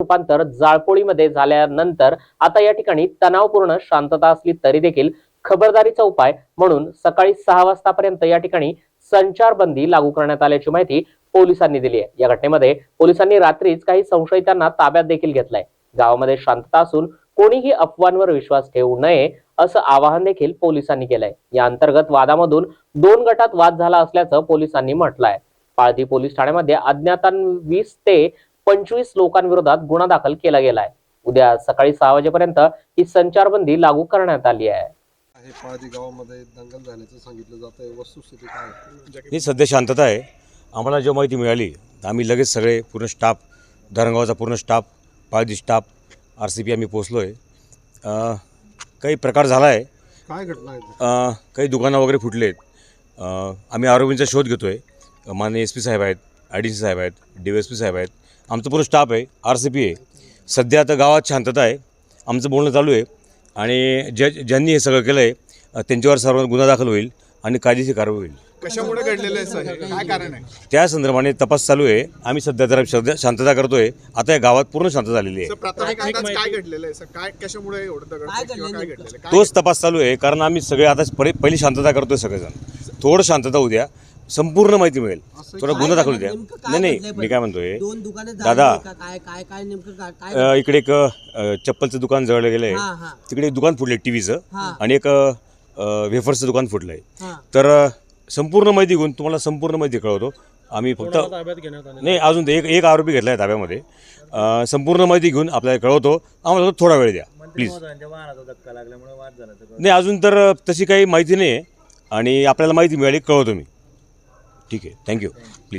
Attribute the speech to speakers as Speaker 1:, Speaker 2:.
Speaker 1: रूपांतर जाळपोळीमध्ये झाल्यानंतर आता या ठिकाणी तणावपूर्ण शांतता असली तरी देखील खबरदारीचा उपाय म्हणून सकाळी सहा वाजतापर्यंत या ठिकाणी संचारबंदी लागू करण्यात आल्याची माहिती पोलिसांनी दिली आहे. या घटनेमध्ये पोलिसांनी रात्रीच काही संशयितांना ताब्यात देखील घेतलाय. गावामध्ये शांतता असून कोणीही अफवांवर विश्वास ठेवू नये असं आवाहन देखील पोलिसांनी केलंय. या अंतर्गत वादामधून दोन गटात वाद झाला असल्याचं पोलिसांनी म्हटलंय. पाळधी पोलीस ठाण्यामध्ये अज्ञातां वीस ते पंचवीस लोकांविरोधात गुन्हा दाखल केला गेलाय. उद्या सकाळी सहा वाजेपर्यंत ही संचारबंदी लागू करण्यात आली आहे.
Speaker 2: आहे पाळदी गावामध्ये दंगल झाल्याचं सांगितलं जात आहे. वस्तुस्थिती काय आहे?
Speaker 3: ही सध्या शांतता आहे. आम्हाला जेव्हा माहिती मिळाली आम्ही लगेच सगळे पूर्ण स्टाफ धरणगावचा पूर्ण staff Paldi staff R C P आम्ही पोचलो आहे काही प्रकार झाला आहे
Speaker 2: काय घटना आहे?
Speaker 3: अ, काही दुकानं वगैरे फुटले आहेत आम्ही आरोपींचा शोध घेतो आहे माननीय एस पी साहेब आहेत. डी सी साहेब आहेत डी एस पी साहेब आहेत. आमचं पूर्ण स्टाफ आहे आर सी पी आहे. सध्या आता गावात शांतता आहे. आमचं बोलणं चालू आहे. आणि ज्या ज्यांनी हे सगळं केलं आहे त्यांच्यावर सर्व गुन्हा दाखल होईल आणि कायदेशीर कारवाई होईल.
Speaker 4: कशामुळे घडलेलं आहे सर? काय कारण आहे?
Speaker 3: त्या संदर्भाने तपास चालू आहे. आम्ही सध्या जरा सध्या शांतता करतोय. आता या गावात पूर्ण शांत झालेली
Speaker 4: सर
Speaker 3: आहे
Speaker 4: प्राथमिक अंदाज काय घडलेलं आहे सर? काय कशामुळे एवढं दगड किंवा काय घडलेलं आहे? काय
Speaker 3: तोच तपास चालू आहे कारण आम्ही सगळे आता पहिले पहिली शांतता करतोय सगळेजण. थोडं शांतता उद्या संपूर्ण माहिती मिळेल. थोडा गुन्हा दाखल द्या. नाही नाही मी काय म्हणतोय
Speaker 5: दोन दुकाने
Speaker 3: दादा.
Speaker 5: काय काय काय नेमकं काय काय
Speaker 3: अ, इकडे एक अ, चप्पलचं दुकान जळलं गेलं
Speaker 5: हा
Speaker 3: आहे
Speaker 5: हा.
Speaker 3: तिकडे एक दुकान फुटलं टी व्हीचं
Speaker 5: हा.
Speaker 3: आणि एक अ, वेफर्सचं दुकान फुटलं आहे
Speaker 5: हा.
Speaker 3: तर अ, संपूर्ण माहिती घेऊन तुम्हाला संपूर्ण माहिती कळवतो. आम्ही फक्त नाही अजून ते एक एक आरोपी घेतला आहे ताब्यामध्ये. अ, संपूर्ण माहिती घेऊन आपल्याला कळवतो. आम्हाला थोडा वेळ द्या प्लीज. नाही अजून तर तशी काही माहिती नाही आहे आणि आपल्याला माहिती मिळाली कळवतो मी. ठीक आहे. Thank you please